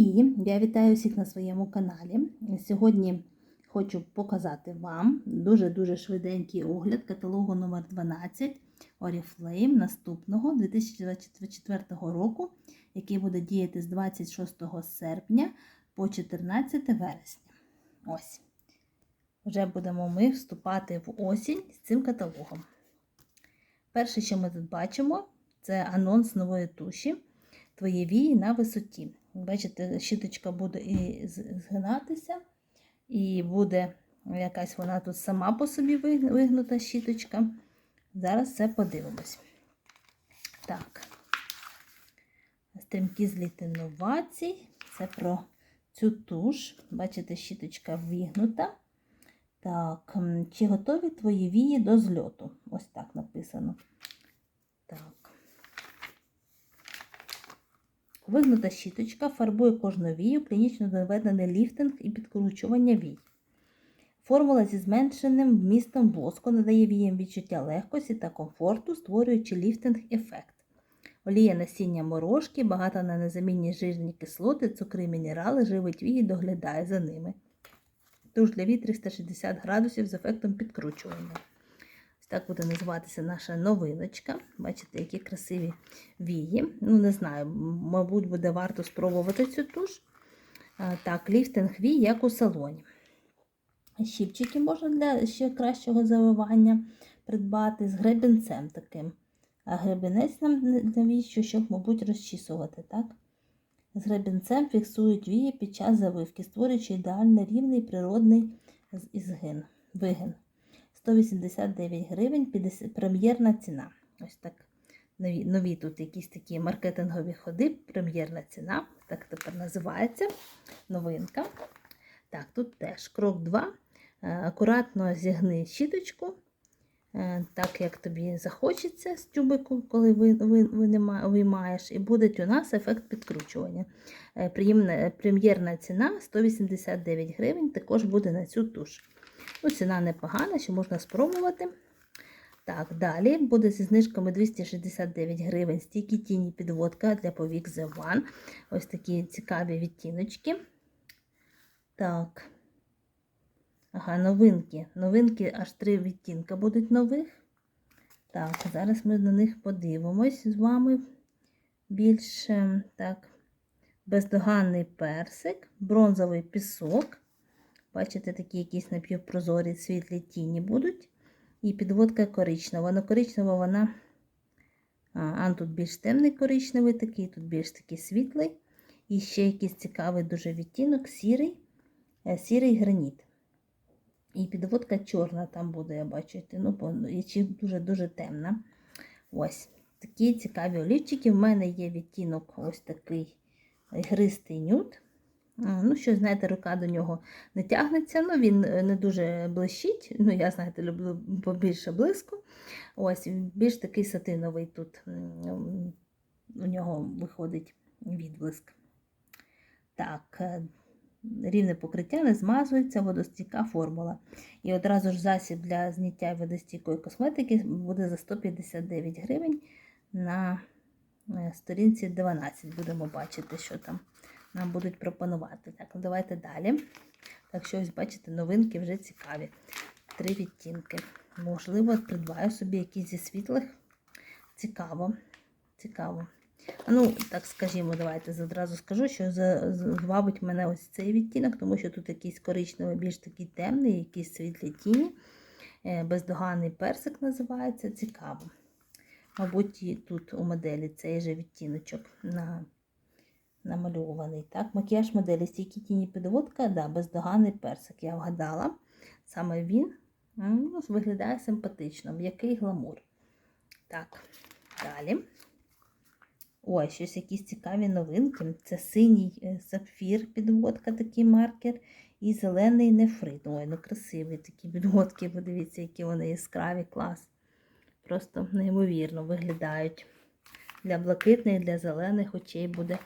І я вітаю всіх на своєму каналі. Сьогодні хочу показати вам дуже-дуже швиденький огляд каталогу номер 12 Oriflame наступного 2024 року, який буде діяти з 26 серпня по 14 вересня. Ось. Вже будемо ми вступати в осінь з цим каталогом. Перше, що ми тут бачимо, це анонс нової туші Твої вії на висоті. Бачите, щіточка буде і згинатися, і буде якась вона тут сама по собі вигнута щіточка. Зараз все подивимось. Так, стрімкі зліти новацій. Це про цю туш. Бачите, щіточка вигнута. Так, чи готові твої вії до зльоту? Ось так написано. Так. Вигнута щіточка фарбує кожну вію, клінічно доведений ліфтинг і підкручування вій. Формула зі зменшеним вмістом воску надає віям відчуття легкості та комфорту, створюючи ліфтинг-ефект. Олія насіння морошки, багата на незамінні жирні кислоти, цукри мінерали, живить вії, доглядає за ними. Туш для вій 360 градусів з ефектом підкручування. Так буде називатися наша новиночка. Бачите, які красиві вії. Ну, не знаю, мабуть, буде варто спробувати цю туш. Так, ліфтинг вій, як у салоні. Щіпчики можна для ще кращого завивання придбати з гребінцем таким. А гребінець нам навіщо, щоб, мабуть, розчісувати. так? З гребінцем фіксують вії під час завивки, створюючи ідеально рівний природний ізгин, вигин. 189 гривень, прем'єрна ціна. Ось так. Нові нові тут якісь такі маркетингові ходи, прем'єрна ціна, так тепер називається новинка. Так, тут теж крок 2. Е, акуратно зігни щіточку, е, так як тобі захочеться з тюбику, коли ви, ви, виймаєш, і буде у нас ефект підкручування. Е, прем'єрна ціна 189 гривень, також буде на цю туш. Ну, Ціна непогана, що можна спробувати. Так, далі буде зі знижками 269 гривень стійкі тіні підводка для повік The One. Ось такі цікаві відтіночки. Так. Ага, новинки. Новинки аж три відтінка будуть нових. Так, зараз ми на них подивимось з вами більше. Так, бездоганний персик, бронзовий пісок. Бачите, такі якісь напівпрозорі світлі тіні будуть. І підводка коричнева. Но коричнева вона. А, а тут більш темний коричневий, такий, тут більш такий світлий. І ще якийсь цікавий дуже відтінок, сірий, е, сірий граніт. І підводка чорна там буде, я бачу, ну, і дуже-дуже темна. Ось такі цікаві олівчики. В мене є відтінок ось такий гристий нюд. Ну, що, знаєте, рука до нього не тягнеться, ну він е, не дуже блищить. Ну, я, знаєте, люблю побільше блиску. Ось, більш такий сатиновий тут у нього виходить відблиск. Так, е, рівне покриття не змазується, водостійка формула. І одразу ж засіб для зняття водостійкої косметики буде за 159 гривень на е, сторінці 12. Будемо бачити, що там нам будуть пропонувати. Так, ну давайте далі. Так що, ось, бачите, новинки вже цікаві. Три відтінки. Можливо, придбаю собі якісь зі світлих. Цікаво. Цікаво. Ну, так скажімо, давайте одразу скажу, що звабить мене ось цей відтінок, тому що тут якийсь коричневий, більш такий темний, якісь світлі тіні. Е, бездоганний персик називається. Цікаво. Мабуть, і тут у моделі цей же відтіночок на намальований. Так, Макіяж моделі стійкі тіні підводка, да, бездоганний персик. Я вгадала. Саме він ну, виглядає симпатично, м'який гламур. Так, далі. Ой, щось якісь цікаві новинки. Це синій е, сапфір, підводка, такий маркер, і зелений нефрит. Ой, ну красиві такі підводки, подивіться, які вони яскраві, клас. Просто неймовірно виглядають. Для блакитних, для зелених очей буде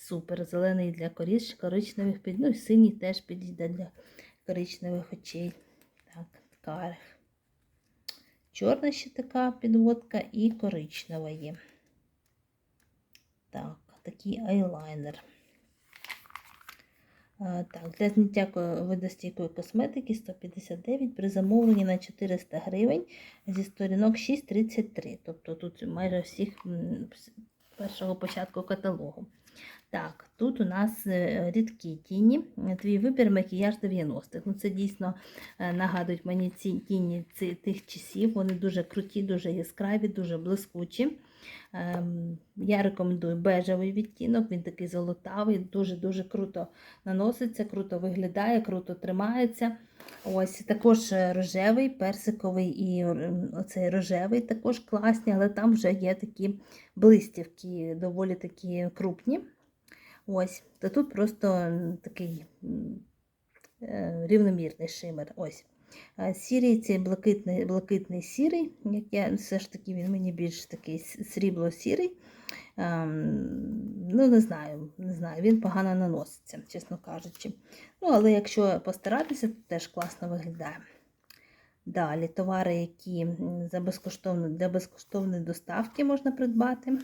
Супер. Зелений для коріч, коричневих під, ну і синій теж підійде для коричневих очей. Так, карих. Чорна ще така підводка і коричнева є. Так, такий айлайнер. Е, Так, для зняття ко- водостійкої косметики 159 при замовленні на 400 гривень зі сторінок 6,33. Тобто тут майже всіх першого початку каталогу. Так, тут у нас е, рідкі тіні. Твій вибір макіяж 90-х. Ну, це дійсно е, нагадують мені ці тіні тих часів. Вони дуже круті, дуже яскраві, дуже блискучі. Ем, Я рекомендую бежевий відтінок, він такий золотавий, дуже-дуже круто наноситься, круто виглядає, круто тримається. Ось також е, рожевий, персиковий і оцей рожевий також класні, але там вже є такі блистівки, доволі такі крупні. Ось, то тут просто такий е, рівномірний шимер. Ось. Сірий цей блакитний, блакитний сірий, як я, все ж таки він мені більш такий срібло-сірий. Ем, ну, не знаю, не знаю, він погано наноситься, чесно кажучи. Ну, але якщо постаратися, то теж класно виглядає. Далі товари, які за безкоштовно, для безкоштовної доставки можна придбати.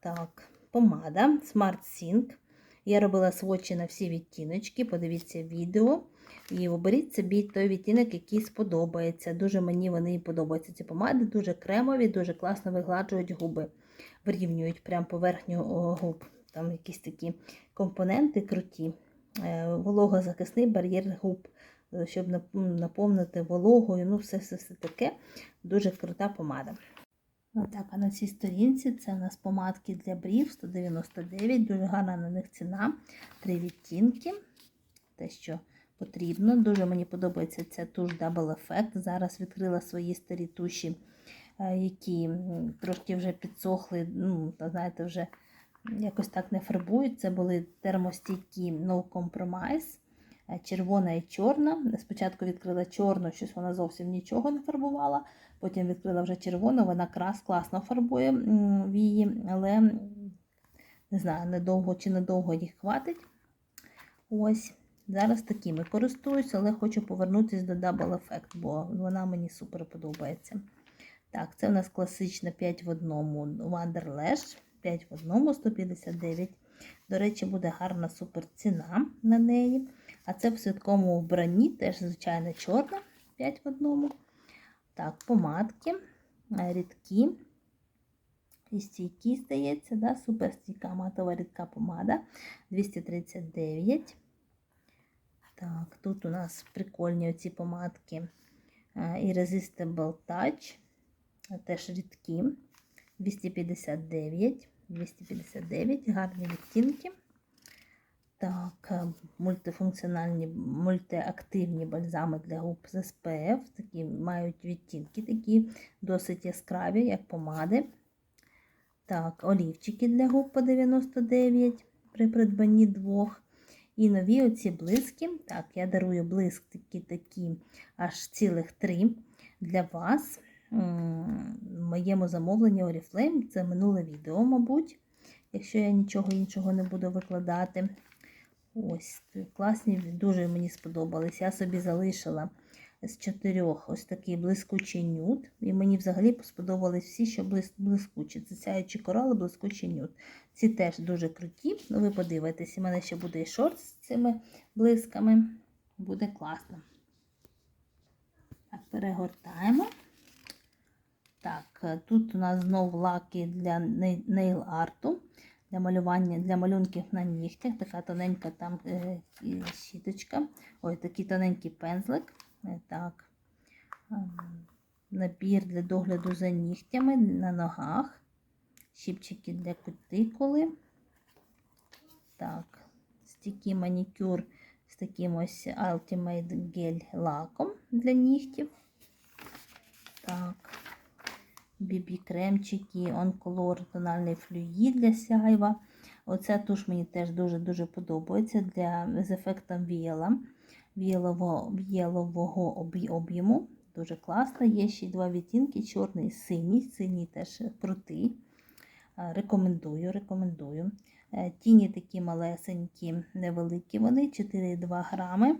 Так, помада Smart Sync. Я робила сводчі на всі відтіночки. Подивіться відео. І оберіть собі той відтінок, який сподобається. Дуже мені вони подобаються. Ці помади дуже кремові, дуже класно вигладжують губи, вирівнюють прям поверхню губ. Там якісь такі компоненти круті. Е, Вологозахисний бар'єр губ, щоб наповнити вологою. Ну, все, все, все таке. Дуже крута помада. Так, а на цій сторінці це у нас помадки для брів 199, дуже гарна на них ціна. Три відтінки. Те, що потрібно. Дуже мені подобається ця туш Double Effect. Зараз відкрила свої старі туші, е, які трошки вже підсохли, ну, знаєте, вже якось так не фарбують. Це були термостійкі No Compromise. Червона і чорна. Спочатку відкрила чорну, щось вона зовсім нічого не фарбувала. Потім відкрила вже червону, вона крас класно фарбує м, вії, але не знаю, недовго чи недовго їх хватить. Ось. Зараз такими користуюсь, але хочу повернутися до Double Effect, бо вона мені супер подобається. Так, це у нас класична 5 в одному Wonderlash. 5 в одному 159. До речі, буде гарна супер ціна на неї. А це в святковому вбранні, теж, звичайно, чорна 5 в одному. Так, помадки, е, рідкі. І стійкі, здається, да? супер стійка матова рідка помада 239. Так, тут у нас прикольні оці помадки е, Irresistible Touch, е, теж рідкі 259. 259, гарні відтінки. Так, е, мультифункціональні, мультиактивні бальзами для губ з SPF. Такі мають відтінки, такі досить яскраві, як помади. Так, олівчики для губ по 99 при придбанні двох. І нові оці блиски. Так, я дарую блискітки такі аж цілих три для вас. В моєму замовленні Oriflame. Це минуле відео, мабуть, якщо я нічого іншого не буду викладати. Ось, класні, дуже мені сподобались. Я собі залишила з чотирьох ось такий блискучий нюд. І мені взагалі сподобались всі, що блискучі. Це сяючі корали, блискучий нюд. Ці теж дуже круті. Ну, ви подивитесь, у мене ще буде і шорт з цими блисками. Буде класно. Так, перегортаємо. Так, тут у нас знов лаки для нейл арту, для малювання, для малюнків на нігтях. Така тоненька там е, щіточка. Ой, такий тоненький пензлик. Е, Так. Ем, Набір для догляду за нігтями на ногах. Щіпчики для кутикули. Так, стійкий манікюр з таким ось Ultimate Gel лаком для нігтів. Так. BB-кремчики, онколор, тональний флюїд для сяйва. Оця туш мені теж дуже-дуже подобається для, з ефектом віяла, віялового, віялового об'єму. Дуже класно. Є ще два відтінки, чорний і синій. Синій теж крутий. Рекомендую, рекомендую. Е, Тіні такі малесенькі, невеликі вони, 4,2 грами.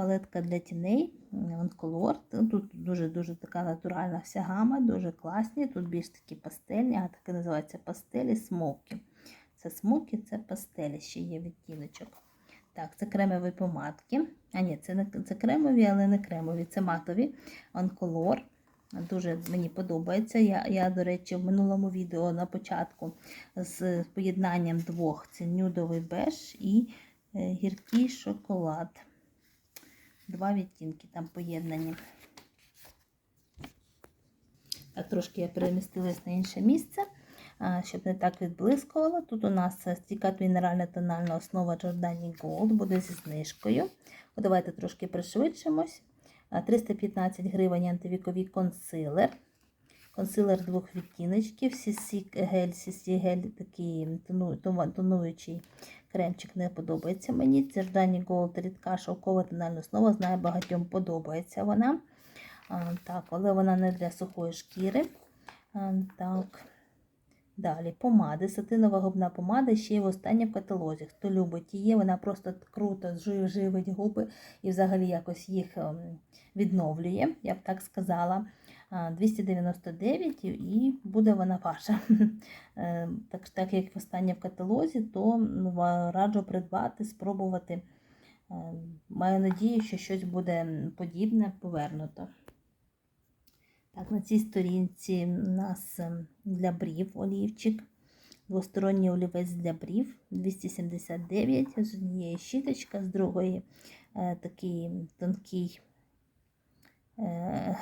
Палетка для тіней, онколор. Тут дуже-дуже така натуральна вся гама, дуже класні. Тут більш такі пастельні, а так і називається пастелі смокі. Це смокі, це пастелі, ще є відтіночок. Так, це кремові помадки. А ні, це, не, це кремові, але не кремові, це матові. Онколор. Дуже мені подобається. Я, я, до речі, в минулому відео на початку з поєднанням двох це нюдовий беж і е, гіркий шоколад. Два відтінки там поєднані. Так, трошки я перемістилась на інше місце, щоб не так відблискувало. Тут у нас е, стікат мінеральна тональна основа Giordani Gold буде зі знижкою. Давайте трошки пришвидшимось. 315 гривень антивіковий консилер. Консилер двох відтіночків. CC гель, CC гель такий тону- тону- тонуючий кремчик не подобається мені. Це Giordani Gold рідка шовкова тональна основа. Знаю, багатьом подобається вона. Але вона не для сухої шкіри. Далі помади. Сатинова губна помада ще й в останньому каталозі. Хто любить її, вона просто круто живить губи і взагалі якось їх ем, відновлює, я б так сказала. А, 299 і- буде вона ваша. Е, Так, так як в каталозі, то ну, раджу придбати, спробувати. Е, Маю надію, що щось буде подібне повернуто. Так, на цій сторінці у нас ем, для брів олівчик. Двосторонній олівець для брів 279. З однієї щіточка, з другої е, такий тонкий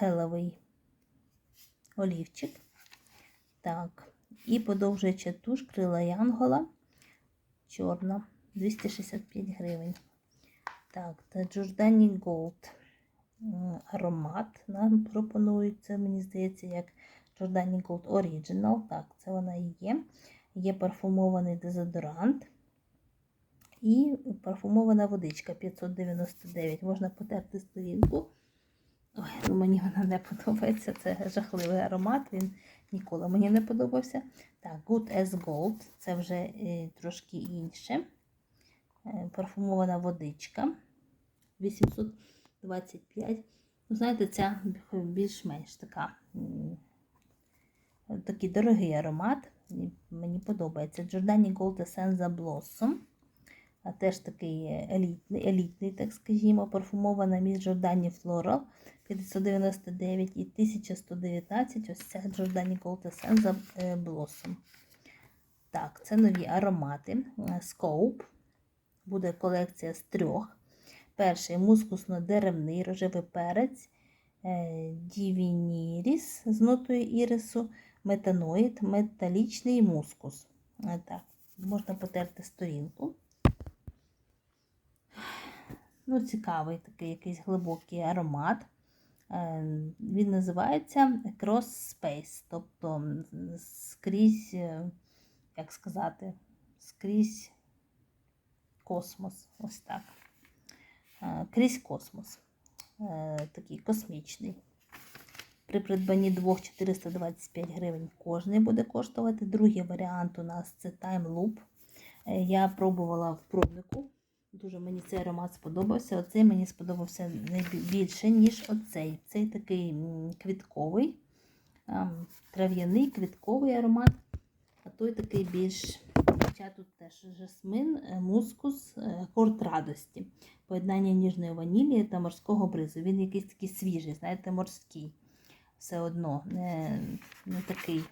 гелевий олівчик. Так, і подовжуюча туш крила Янгола чорна 265 гривень. Так, та Gold м, аромат нам пропонується, мені здається, як Giordani Gold Original. Так, це вона і є. Є парфумований дезодорант і парфумована водичка 599. Можна потерти сторінку. Ой, ну мені вона не подобається. Це жахливий аромат, він ніколи мені не подобався. Так, Good as Gold це вже е, трошки інше. Е, парфумована водичка 825. Ну, знаєте, ця більш-менш така. Такий дорогий аромат. Мені подобається. Giordani Gold Essenza Blossom. Теж такий елітний, елітний, так скажімо, парфумована між Giordani Floral 599 і 1119. Ось ця Giordani Gold Essenza е, Blossom. Так, це нові аромати. Е, Scope. Буде колекція з трьох. Перший мускусно-деревний рожевий перець, е, дівініріс з нотою ірису, метаноїд, металічний мускус. Е, Так, можна потерти сторінку. Ну, цікавий такий якийсь глибокий аромат. Е, Він називається Cross Space, тобто скрізь, е, як сказати, скрізь космос. Ось так. Е, Крізь космос. Такий космічний. При придбанні двох 425 гривень кожний буде коштувати. Другий варіант у нас це Time Loop. Я пробувала в пробнику. Дуже мені цей аромат сподобався. Оцей мені сподобався найбільше, ніж оцей. Цей такий квітковий, ем, трав'яний квітковий аромат, а той такий більш. Хоча тут теж жасмин, е, мускус, е, акорд радості. Поєднання ніжної ванілі та морського бризу. Він якийсь такий свіжий, знаєте, морський. Все одно, не, не такий.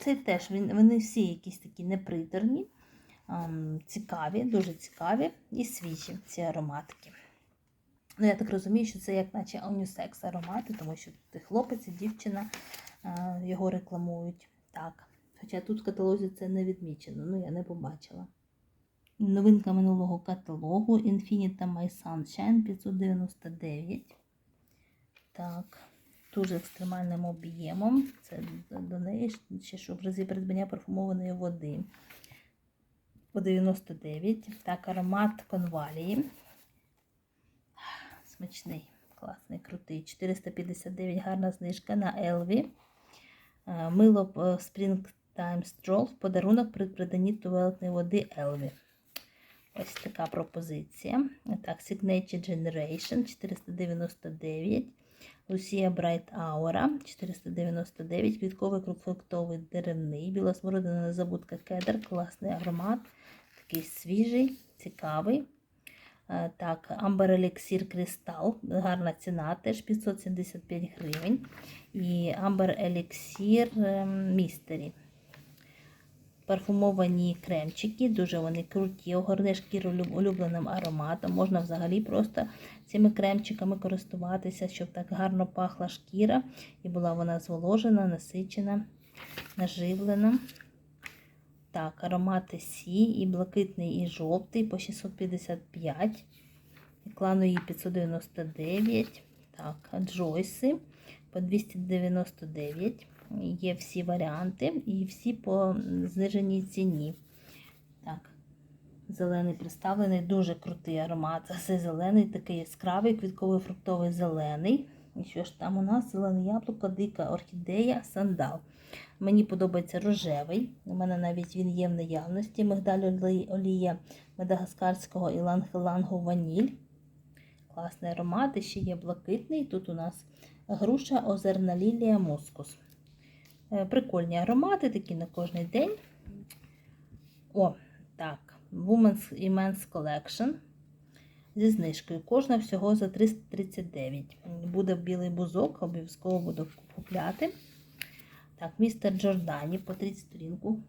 Цей теж, він, вони всі якісь такі неприторні, ам, цікаві, дуже цікаві і свіжі ці ароматики. Ну, я так розумію, що це як наче унісекс аромати, тому що тут хлопець, і дівчина його рекламують. Так. Хоча тут в каталозі це не відмічено, ну я не побачила. Новинка минулого каталогу Infinita My Sunshine 599. Так, дуже екстремальним об'ємом. Це до неї ще що в разі придбання парфумованої води. По 99. Так, аромат конвалії. Смачний, класний, крутий. 459 гарна знижка на Елві. Мило е, Springtime Stroll подарунок при приданні туалетної води Елві. Ось така пропозиція. Так, Signature Generation 499. Lucia Bright Аура 499. Квітковий крупфруктовий деревний. Біла смородина незабудка кедр. Класний аромат. такий свіжий, цікавий. Е, Так, Амбер Еліксір Crystal, гарна ціна, теж 575 гривень. І Amber Еліксір Містері. Парфумовані кремчики, дуже вони круті, огорне шкіру улюбленим ароматом. Можна взагалі просто цими кремчиками користуватися, щоб так гарно пахла шкіра і була вона зволожена, насичена, наживлена. Так, аромати Сі, і блакитний, і жовтий по 655. Клану її 599. Так, Джойси по 299. Є всі варіанти і всі по зниженій ціні. Так, зелений представлений, дуже крутий аромат. Це зелений, такий яскравий, квітковий фруктовий зелений. І що ж там у нас? Зелене яблуко, дика орхідея, сандал. Мені подобається рожевий. У мене навіть він є в наявності. Мигдаль олія мадагаскарського іланг-ілангу ваніль. Класний аромат. І ще є блакитний. Тут у нас груша озерна лілія мускус. Е, Прикольні аромати, такі на кожний день. О, так. Women's і Collection. Зі знижкою. Кожна всього за 339. Буде білий бузок, обов'язково буду купляти. Так, містер Джордані по 30 сторінку.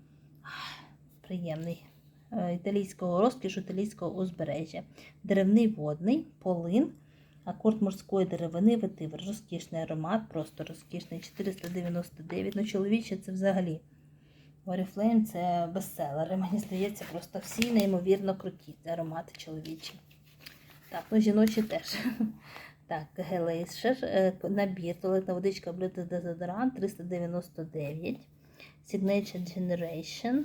Приємний. Е, Італійського розкішу, італійського узбережжя. Деревний водний, полин, акорд морської деревини, ветивер. Розкішний аромат, просто розкішний. 499. Ну, чоловіче це взагалі. Oriflame це бестселери. Мені здається, просто всі неймовірно круті. Це аромати чоловічі. Так, ну жіночі теж. Так, Гелейшер, е, набір, туалетна водичка, блюдо дезодорант 399. Signature Generation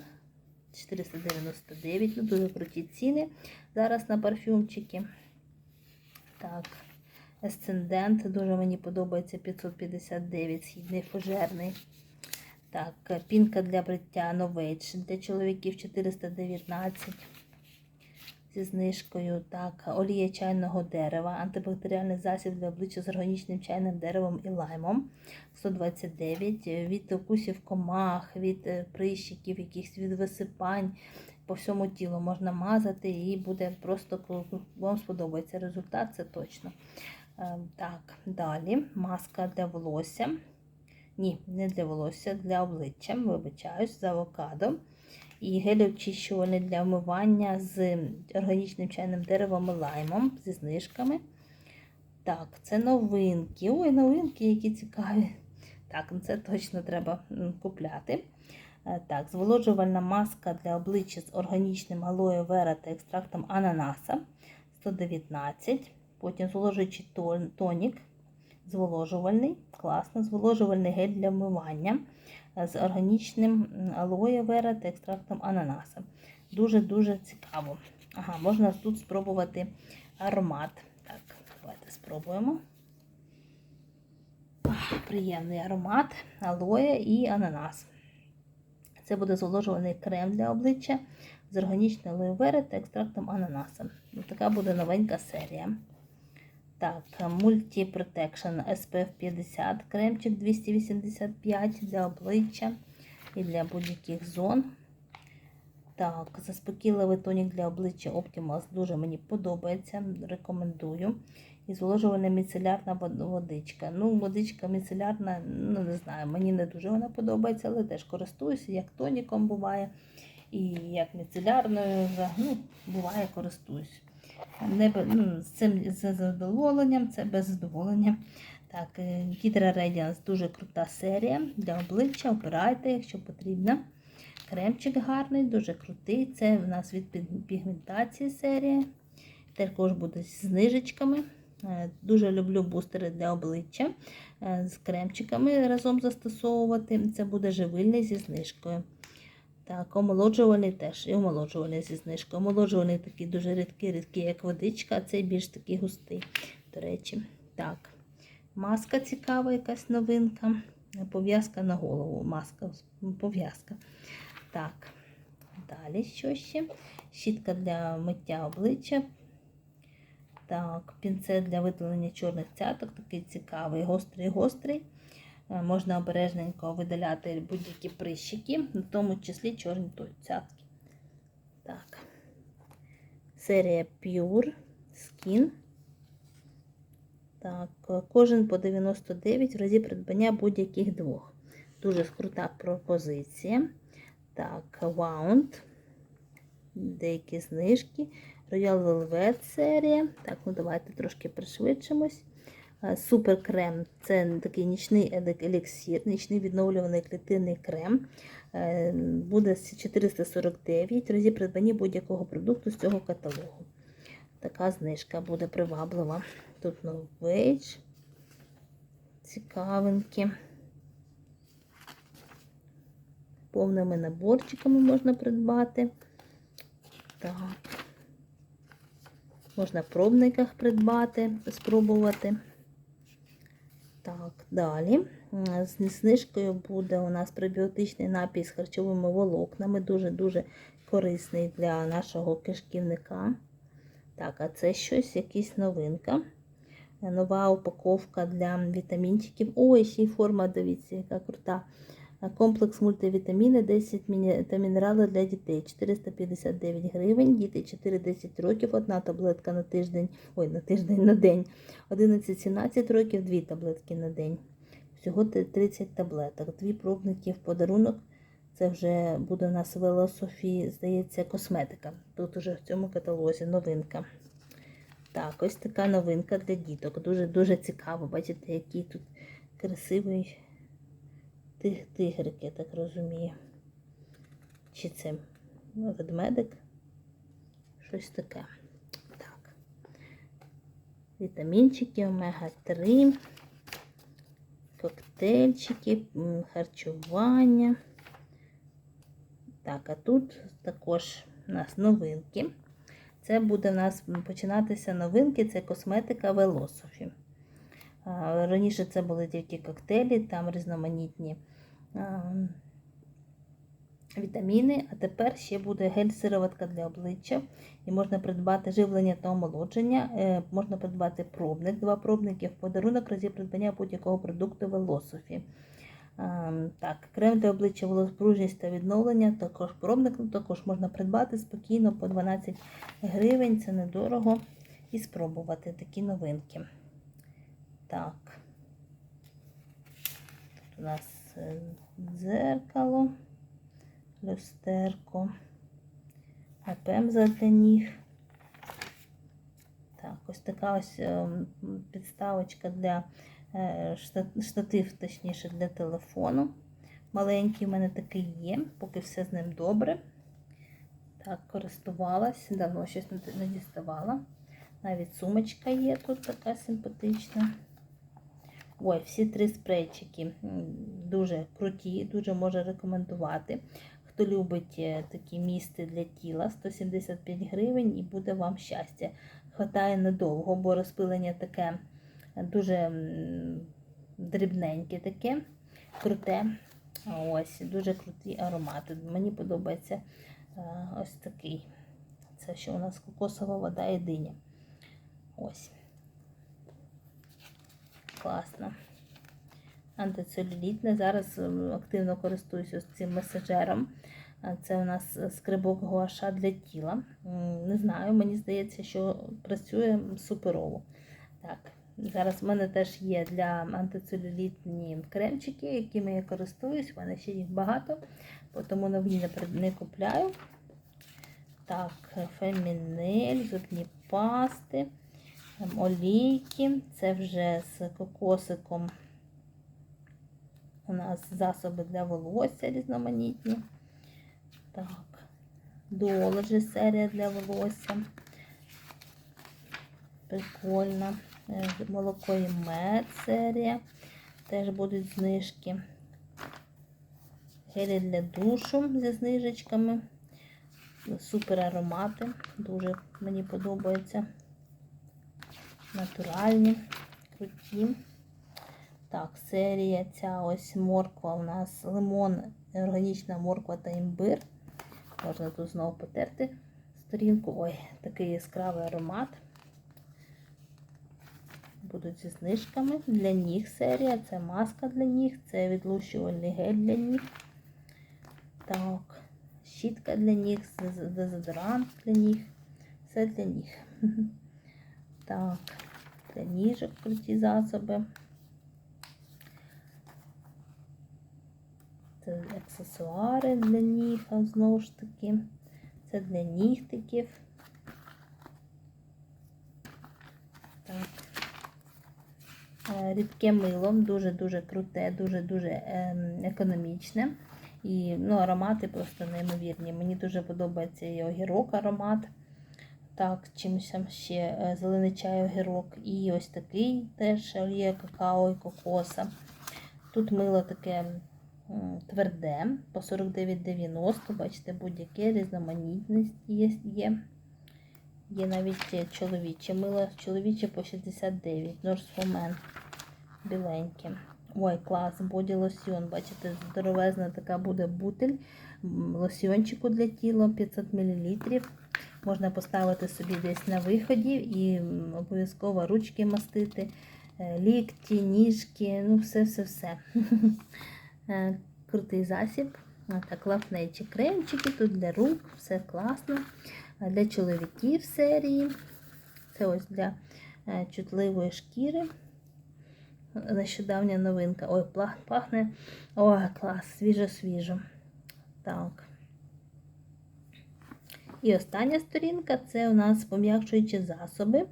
499. Ну, дуже круті ціни зараз на парфюмчики. Так, Ascendant, дуже мені подобається 559, східний фужерний. Так, пінка для бриття Novage для чоловіків 419 зі знижкою. Так, олія чайного дерева, антибактеріальний засіб для обличчя з органічним чайним деревом і лаймом 129. Від укусів комах, від е, прищиків, якихось від висипань. По всьому тілу можна мазати і буде просто вам сподобається результат, це точно. Е, Так, далі маска для волосся. Ні, не для волосся, для обличчя, вибачаюсь, з авокадо. І гель очищувальний для вмивання з органічним чайним деревом і лаймом зі знижками. Так, це новинки. Ой, новинки, які цікаві. Так, ну це точно треба купляти. Е, Так, зволожувальна маска для обличчя з органічним алоє вера та екстрактом ананаса 119. Потім зволожуючий тонік, зволожувальний, класно, зволожувальний гель для вмивання е, з органічним алоє вера та екстрактом ананаса. Дуже-дуже цікаво. Ага, можна тут спробувати аромат. Так, давайте спробуємо. Приємний аромат, алоє і ананас. Це буде зволожувальний крем для обличчя з органічної алоє та екстрактом ананаса. Ось така буде новенька серія. Так, Multi Protection SPF 50, кремчик 285 для обличчя і для будь-яких зон. Так, заспокійливий тонік для обличчя Optimus дуже мені подобається, рекомендую. І зволожувальна міцелярна водичка. Ну, водичка міцелярна, ну не знаю, мені не дуже вона подобається, але теж користуюся, як тоніком буває, і як міцелярною, ну, буває, користуюсь. Не, ну, з цим з задоволенням, це без задоволення. Так, е, Hydra Radiance дуже крута серія для обличчя. Обирайте, якщо потрібно. Кремчик гарний, дуже крутий. Це в нас від пігментації серія. Також буде з знижечками. Е, Дуже люблю бустери для обличчя е, з кремчиками разом застосовувати. Це буде живильний зі знижкою. Так, омолоджувальний теж і омолоджувальний зі знижкою. Омолоджувальний такий дуже рідкий, рідкий, як водичка, а цей більш такий густий, до речі. Так, маска цікава, якась новинка. Пов'язка на голову. Маска, пов'язка. Так, далі що ще? Щітка для миття обличчя. Так, пінцет для видалення чорних цяток, такий цікавий, гострий-гострий. Е, Можна обережненько видаляти будь-які прищики, в тому числі чорні цятки. Так, Серія Pure Skin. Так, е, кожен по 99 в разі придбання будь-яких двох. Дуже крута пропозиція. Так, Wound. Деякі знижки. Royal Velvet серія. Так, ну давайте трошки пришвидшимось. Е, Супер крем це такий нічний еліксир, нічний відновлюваний клітинний крем. Е, Буде 449 в разі придбання будь-якого продукту з цього каталогу. Така знижка буде приваблива. Тут новейдж. Цікавинки. Повними наборчиками можна придбати. Так. Можна в пробниках придбати, спробувати. Так, далі. З знижкою буде у нас пробіотичний напій з харчовими волокнами. Дуже-дуже корисний для нашого кишківника. Так, а це щось, якась новинка. Нова упаковка для вітамінчиків. Ой, ще й форма, дивіться, яка крута. Комплекс мультивітаміни 10 та мінерали для дітей 459 гривень. Діти 4-10 років, одна таблетка на тиждень, ой, на тиждень на день. 11-17 років, дві таблетки на день. Всього 30 таблеток. Дві пробники в подарунок. Це вже буде у нас велософі, здається, косметика. Тут уже в цьому каталозі новинка. Так, ось така новинка для діток. Дуже дуже цікаво. Бачите, який тут красивий ти- тигрик, я так розумію. Чи це ведмедик? Щось таке. Так. Вітамінчики, омега-3, коктейльчики, харчування. Так, а тут також у нас новинки. Це буде у нас починатися новинки, це косметика Велософі. Раніше це були тільки коктейлі, там різноманітні вітаміни, а тепер ще буде гель-сироватка для обличчя. І можна придбати живлення та омолодження. Е, Можна придбати пробник, два пробники в подарунок разі придбання будь-якого продукту Велософі. А, Так, крем для обличчя волоспружність та відновлення, також пробник, ну, також можна придбати спокійно по 12 гривень, це недорого. І спробувати такі новинки. Так. Тут у нас е, дзеркало, люстерко, пемза для ніг. Так, ось така ось е, підставочка для е, штатив, точніше, для телефону. Маленький у мене такий є, поки все з ним добре. Так, користувалась, давно щось не діставала. Навіть сумочка є тут така симпатична. Ой, всі три спрейчики дуже круті, дуже можу рекомендувати. Хто любить е, такі місти для тіла, 175 гривень і буде вам щастя. Хватає недовго, бо розпилення таке дуже дрібненьке таке, круте. Ось, дуже круті аромати. Мені подобається е, ось такий. Це що у нас кокосова вода і диня. Ось. Класно. Антицелюлітне. Зараз активно користуюся цим меседжером. Це у нас скрибок гуаша для тіла. Не знаю, мені здається, що працює суперово. Так, зараз в мене теж є для антицелюлітні кремчики, якими я користуюсь. У мене ще їх багато, тому нові не купляю. Так, фемінель, зубні пасти, олійки. Це вже з кокосиком. У нас засоби для волосся різноманітні. Так, Дуологи серія для волосся. Прикольно. Е, Молоко і мед серія. Теж будуть знижки. Гелі для душу зі знижечками. Супер аромати. Дуже мені подобаються. Натуральні, круті. Так, серія ця ось морква у нас лимон, органічна морква та імбир. Можна тут знову потерти сторінку. Ой, такий яскравий аромат. Будуть зі знижками. Для ніг серія. Це маска для ніг, це відлущувальний гель для ніг. Так, щітка для ніг, дез- дезодорант для ніг. Це для ніг. Так, для ніжок круті засоби. Це аксесуари для ніг, а знову ж таки. Це для нігтиків. Так. Е, Рідке мило, дуже-дуже круте, дуже-дуже ем, економічне. І ну, аромати просто неймовірні. Мені дуже подобається і огірок аромат. Так, чимось там ще е, зелений чай огірок. І ось такий теж олія какао і кокоса. Тут мило таке тверде, по 49,90. Бачите, будь-яке різноманітність є. є. Є навіть е, чоловіче мило, чоловіче по 69, Nurse for Men, біленьке. Ой, клас, боді лосьйон. Бачите, здоровезна така буде бутиль лосьйончику для тіла 500 мл. Можна поставити собі десь на виході і обов'язково ручки мастити, е, лікті, ніжки, ну все-все-все. Е, Крутий засіб. Так, лафнечі кремчики, тут для рук, все класно. Для чоловіків серії. Це ось для е, чутливої шкіри. Нещодавня новинка. Ой, пахне. Ой, клас, свіжо-свіжо. Так. І остання сторінка це у нас пом'якшуючі засоби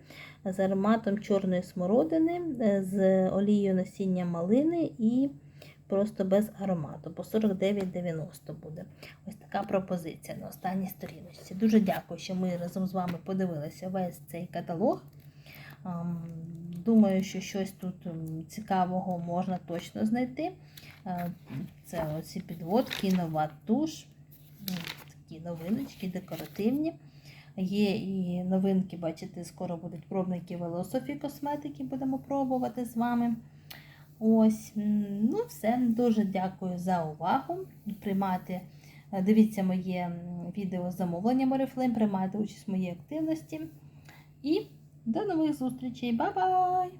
з ароматом чорної смородини, е, з олією насіння малини і просто без аромату. По 49,90 буде. Ось така пропозиція на останній сторіночці. Дуже дякую, що ми разом з вами подивилися весь цей каталог. Думаю, що щось тут цікавого можна точно знайти. Е, Це оці підводки, нова туш, такі новиночки, декоративні. Є і новинки, бачите, скоро будуть пробники велософі косметики, будемо пробувати з вами. Ось, ну все, дуже дякую за увагу. Приймати, дивіться моє відео з замовленням Oriflame, приймайте участь в моїй активності. І до нових зустрічей. Ба-бай!